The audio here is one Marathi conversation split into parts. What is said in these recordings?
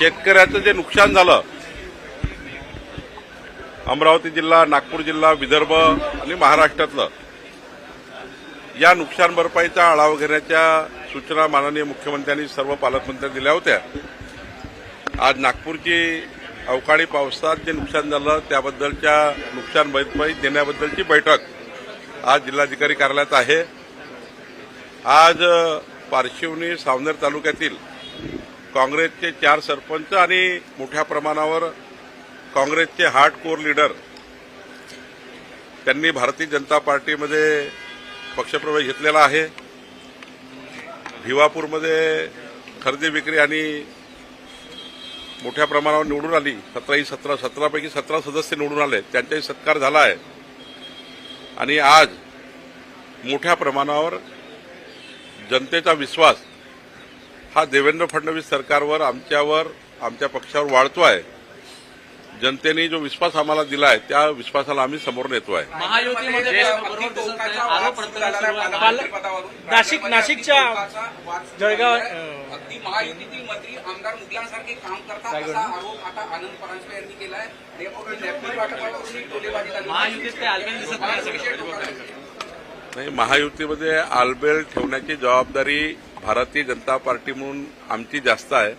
शेतकऱ्याचं जे नुकसान झालं अमरावती जिल्हा नागपूर जिल्हा विदर्भ आणि महाराष्ट्रातलं या नुकसान भरपाईचा आढावा घेण्याच्या सूचना माननीय मुख्यमंत्र्यांनी सर्व पालकमंत्र्यांनी दिल्या होत्या. आज नागपूरची अवकाळी पावसात जे नुकसान झालं त्याबद्दलच्या नुकसान भरपाई देण्याबद्दलची बैठक आज जिल्हाधिकारी कार्यालयात आहे. आज पारशिवनी सावनेर तालुक्यातील काँग्रेसचे चार सरपंच आणि मोठ्या प्रमाणावर काँग्रेसचे हार्ड कोर लीडर. त्यांनी भारतीय जनता पार्टीमध्ये पक्षप्रवेश घेतलेला आहे. भिवापूरमध्ये खरेदी विक्री आणि मोठ्या प्रमाणावर निवडून आली. सतराही सतरा सतरापैकी सतरा सदस्य निवडून आले. त्यांचाही सत्कार झाला आहे. आणि आज मोठ्या प्रमाणावर जनतेचा विश्वास हा देवेंद्र फडणवीस सरकारवर आमच्यावर आमच्या पक्षावर वाढतो आहे जनतेने जो विश्वास आम्हाला दिला आहे त्या विश्वासाला आम्ही समोर नेतो आहे नाशिक नाशिकच्या जळगाव अगदी महायुतीतील मंत्री आमदार काम करतात असा आरोप आता आनंद परांजपे यांनी केला आहे. नाही महायुतीमध्ये आलबेल ठेवण्याची जबाबदारी भारतीय जनता पार्टी म्हणून आमची जास्त आहे.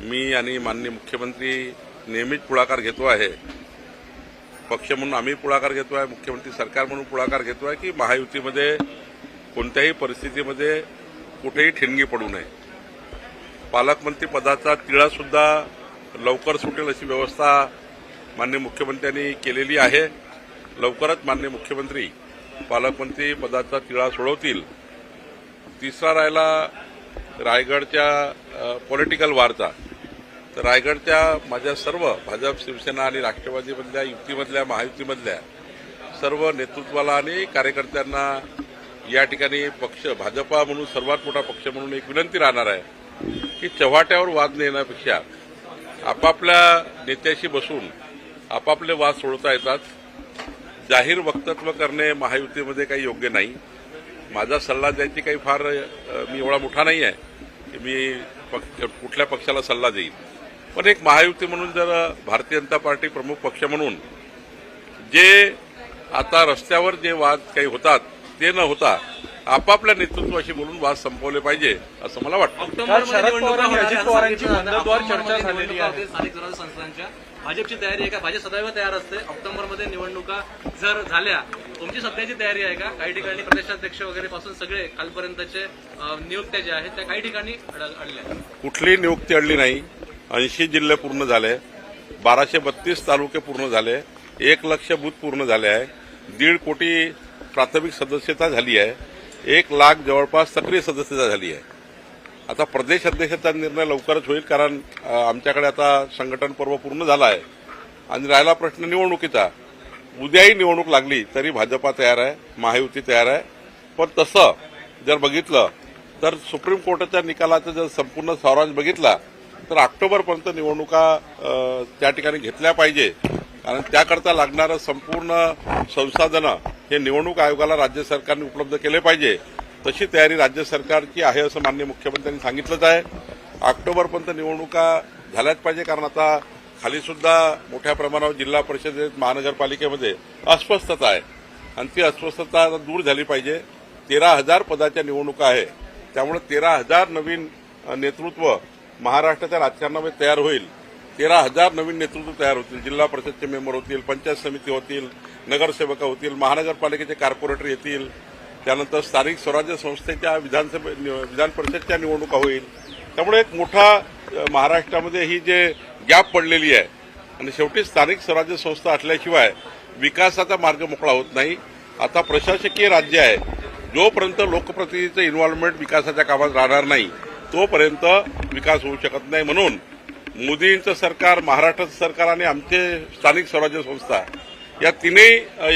मी आणि माननीय मुख्यमंत्री नेहमीच पुढाकार घेतो आहे. पक्ष म्हणून आम्ही पुढाकार घेतो आहे मुख्यमंत्री सरकार म्हणून पुढाकार घेतो आहे की महायुतीमध्ये कोणत्याही परिस्थितीमध्ये कुठेही ठिणगी पडू नये. पालकमंत्री पदाचा तिळासुद्धा लवकर सुटेल अशी व्यवस्था माननीय मुख्यमंत्र्यांनी केलेली आहे. लवकरच माननीय मुख्यमंत्री पालकमंत्री पदाचा तिळा सोडवतील. तिसरा राहिला रायगडच्या पॉलिटिकल वारचा. तर रायगडच्या माझ्या सर्व भाजप शिवसेना आणि राष्ट्रवादीमधल्या युतीमधल्या महायुतीमधल्या सर्व नेतृत्वाला आणि कार्यकर्त्यांना या ठिकाणी पक्ष भाजपा म्हणून सर्वात मोठा पक्ष म्हणून एक विनंती राहणार आहे की चव्हाट्यावर वाद नेण्यापेक्षा आपापल्या नेत्याशी बसून आपापले वाद सोडता येतात. जाहीर वक्तव्य करणे महायुतीमध्ये काही योग्य नाही. माझा सल्ला द्यायची काही फार मी एवढा मोठा नाही आहे की मी पक्ष कुठल्या पक्षाला सल्ला देईन. पण एक महायुती म्हणून जर भारतीय जनता पार्टी प्रमुख पक्ष म्हणून जे आता रस्त्यावर जे वाद काही होतात ते न होता आपापल्या नेतृत्वाशी बोलून वाद संपवले पाहिजे असं मला वाटतं. भाजपची तयारी आहे का? भाजप सदैव तयार असते. ऑक्टोबरमध्ये निवडणुका जर झाल्या तुमची सध्याची तयारी आहे का? काही ठिकाणी प्रदेशाध्यक्ष वगैरे पासून सगळे कालपर्यंतचे नियुक्त्या ज्या आहेत त्या काही ठिकाणी अड- अडल्या. कुठलीही नियुक्ती अडली नाही. ऐंशी जिल्हे पूर्ण झाले. बाराशे बत्तीस तालुके पूर्ण झाले. एक लक्ष बूथ पूर्ण झाले आहे. दीड कोटी प्राथमिक सदस्यता झाली आहे. एक लाख जवळपास सक्रिय सदस्यता झाली आहे. आता प्रदेश अध्यक्षाचा निर्णय लवकरच होईल कारण आमच्याकडे आता संघटन पर्व पूर्ण झालं आहे. आणि राहिला प्रश्न निवडणुकीचा. उद्याही निवडणूक लागली तरी भाजपा तयार आहे महायुती तयार आहे. पण तसं जर बघितलं तर सुप्रीम कोर्टाच्या निकालाचा जर संपूर्ण सारांश बघितला तर ऑक्टोबरपर्यंत निवडणुका त्या ठिकाणी घेतल्या पाहिजे. कारण त्याकरता लागणारं संपूर्ण संसाधनं हे निवडणूक आयोगाला राज्य सरकारने उपलब्ध केले पाहिजे. तशी तयारी राज्य सरकारची आहे असं माननीय मुख्यमंत्र्यांनी सांगितलंच आहे. ऑक्टोबरपर्यंत निवडणुका झाल्याच पाहिजे कारण आता खाली सुद्धा मोठ्या प्रमाणावर जिल्हा परिषदेत महानगरपालिकेमध्ये अस्वस्थता आहे. आणि ती अस्वस्थता दूर झाली पाहिजे. तेरा हजार पदाच्या निवडणुका आहे. त्यामुळे तेरा हजार नवीन नेतृत्व महाराष्ट्राच्या राजकारणामध्ये तयार होईल. तेरा हजार नवीन नेतृत्व तयार होतील. जिल्हा परिषदचे मेंबर होतील पंचायत समिती होतील नगरसेवक होतील महानगरपालिकेचे कार्पोरेटर येतील. त्यानंतर स्थानिक स्वराज्य संस्थेच्या विधानसभे विधान परिषदच्या निवडणुका होईल. त्यामुळे एक मोठा महाराष्ट्रामध्ये ही जे गॅप पडलेली आहे आणि शेवटी स्थानिक स्वराज्य संस्था असल्याशिवाय विकासाचा मार्ग मोकळा होत नाही. आता प्रशासकीय राज्य आहे. जोपर्यंत लोकप्रतिनिधीचं इन्व्हॉल्वमेंट विकासाच्या कामात राहणार नाही तोपर्यंत विकास होऊ शकत नाही म्हणून मोदींचं सरकार महाराष्ट्राचं सरकार आणि आमचे स्थानिक स्वराज्य संस्था या तिन्ही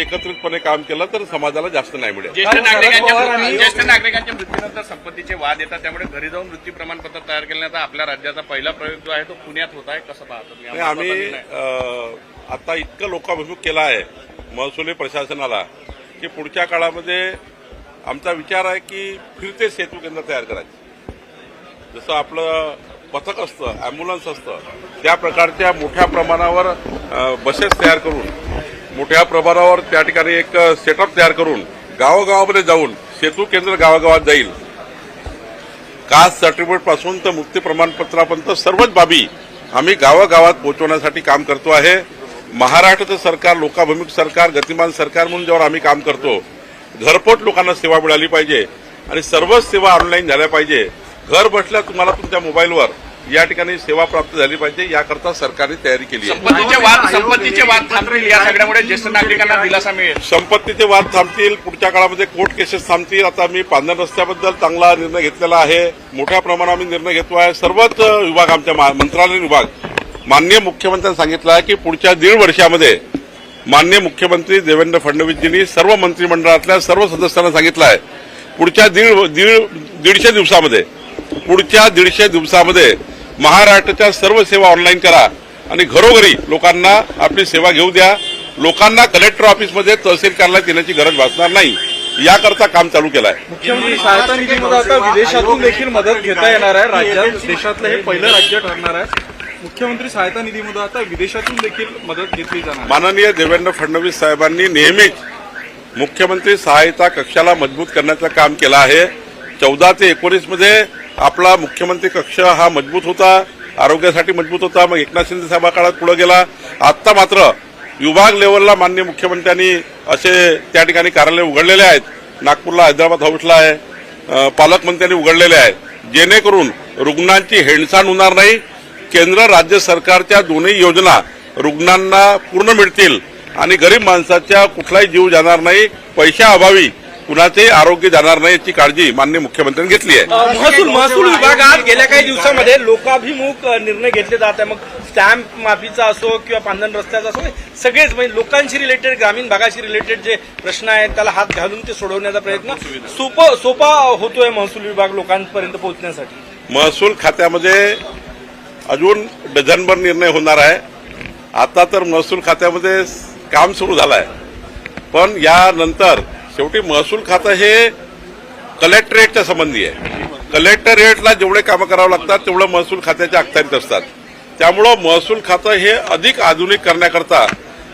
एकत्रितपणे काम केलं तर समाजाला जास्त न्याय मिळेल. ज्येष्ठ नागरिकांच्या ज्येष्ठ मृत्यूनंतर संपत्तीचे वाद येतात त्यामुळे घरी जाऊन मृत्यू प्रमाणपत्र तयार केल्यानंतर आपल्या राज्याचा पहिला प्रयोग जो आहे तो पुण्यात होत आहे. कसं पाहतो? नाही आम्ही आता इतकं लोकाभिमुख केला आहे महसुली प्रशासनाला की पुढच्या काळामध्ये आमचा विचार आहे की फिरते सेतू केंद्र तयार करायचे. जसं आपलं पथक असतं अँब्युलन्स असतं. त्या प्रकारच्या मोठ्या प्रमाणावर बसेस तयार करून मोठ्या प्रमाणावर त्या ठिकाणी एक सेटअप तयार करून गावोगावामध्ये जाऊन सेतू केंद्र गावागावात जाईल. कास्ट सर्टिफिकेटपासून तर मुक्ती प्रमाणपत्रापर्यंत सर्वच बाबी आम्ही गावागावात पोहोचवण्यासाठी काम करतो आहे. महाराष्ट्राचं सरकार लोकाभिमुख सरकार गतिमान सरकार म्हणून जेव्हा आम्ही काम करतो घरपोट लोकांना सेवा मिळाली पाहिजे आणि सर्वच सेवा ऑनलाईन झाल्या पाहिजे. घर बसल्या तुम्हाला तुमच्या मोबाईलवर या ठिकाणी सेवा प्राप्त झाली पाहिजे याकरता सरकारने तयारी केली आहे. संपत्तीचे वाद संपत्तीचे वाद थांबतील. या सगळ्यामुळे ज्येष्ठ नागरिकांना दिलासा मिळेल. संपत्तीचे वाद थांबतील पुढच्या काळामध्ये कोर्ट केसेस थांबतील. आता मी पांढर रस्त्याबद्दल चांगला निर्णय घेतलेला आहे. मोठ्या प्रमाणात आम्ही निर्णय घेतो आहे. सर्वच विभाग आमच्या मा- मंत्रालयीन विभाग माननीय मुख्यमंत्र्यांनी सांगितलं आहे की पुढच्या दीड वर्षामध्ये माननीय मुख्यमंत्री देवेंद्र फडणवीसजींनी सर्व मंत्रिमंडळातल्या सर्व सदस्यांना सांगितलं आहे. पुढच्या दीड दीड दीडशे दिवसामध्ये पुढच्या दीडशे दिवसामध्ये महाराष्ट्राच्या सर्व सेवा ऑनलाईन करा आणि घरोघरी लोकांना आपली सेवा घेऊ द्या. लोकांना कलेक्टर ऑफिसमध्ये तहसील कार्यालयात येण्याची गरज भासणार नाही. याकरता काम चालू केलं आहे मुख्यमंत्री सहायता निधीमध्ये आता विदेशातून देखील मदत घेता येणार आहे. राज्यात देशातलं हे पहिलं राज्य ठरणार आहे. मुख्यमंत्री सहायता निधीमध्ये आता विदेशातून देखील मदत घेतली जाणार. माननीय देवेंद्र फडणवीस साहेबांनी नेहमीच मुख्यमंत्री सहायता कक्षाला मजबूत करण्याचं काम केलं आहे. चौदा ते एकोणीसमध्ये आपला मुख्यमंत्री कक्ष हा मजबूत होता आरोग्यासाठी मजबूत होता. मग एकनाथ शिंदे साहेबा काळात पुढे गेला. आत्ता मात्र विभाग लेवलला मान्य मुख्यमंत्र्यांनी असे त्या ठिकाणी कार्यालय उघडलेले आहेत. नागपूरला हैदराबाद हाऊसला आहे. पालकमंत्र्यांनी उघडलेले आहेत. जेणेकरून रुग्णांची हेळसांड होणार नाही. केंद्र राज्य सरकारच्या दोन्ही योजना रुग्णांना पूर्ण मिळतील आणि गरीब माणसाच्या कुठलाही जीव जाणार नाही. पैशाअभावी कुणाचेही आरोग्य जाणार नाही याची काळजी माननीय मुख्यमंत्र्यांनी घेतली आहे. महसूल महसूल विभागात गेल्या काही दिवसामध्ये लोकाभिमुख निर्णय घेतले जात आहे मग स्टॅम्प माफीचा असो किंवा पांधन रस्त्याचा असो सगळेच म्हणजे लोकांशी रिलेटेड ग्रामीण भागाशी रिलेटेड जे प्रश्न आहेत त्याला हात घालून ते सोडवण्याचा प्रयत्न सोपं सोपा होतोय महसूल विभाग लोकांपर्यंत पोहोचण्यासाठी. महसूल खात्यामध्ये अजून डझनभर निर्णय होणार आहे. आता तर महसूल खात्यामध्ये काम सुरू झालं आहे पण यानंतर शेवटी महसूल खातं हे कलेक्टरेटच्या संबंधी आहे. कलेक्टरेटला जेवढे कामं करावं लागतात तेवढं महसूल खात्याच्या अखत्यारीत असतात. त्यामुळं महसूल खातं हे अधिक आधुनिक करण्याकरता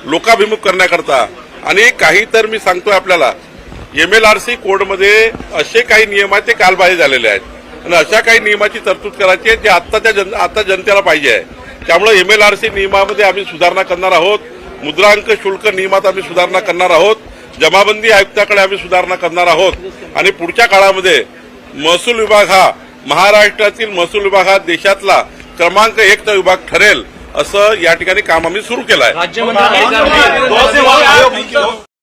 लोकाभिमुख करण्याकरता आणि काही तर मी सांगतोय आपल्याला एम एल आर सी कोडमध्ये असे काही नियम आहेत ते कालबाह्य झालेले आहेत. आणि अशा काही नियमाची तरतूद करायची आहे जे आत्ताच्या जन आता जनतेला पाहिजे आहे. त्यामुळे एम एल आर सी नियमामध्ये आम्ही सुधारणा करणार आहोत. मुद्रांक शुल्क नियमात आम्ही सुधारणा करणार आहोत. जमाबंदी आयुक्ताकडे आम्ही सुधारणा करणार आहोत. आणि पुढच्या काळामध्ये महसूल विभाग हा महाराष्ट्रातील महसूल विभाग हा देशातला क्रमांक एकचा विभाग ठरेल असं या ठिकाणी काम आम्ही सुरू केलं आहे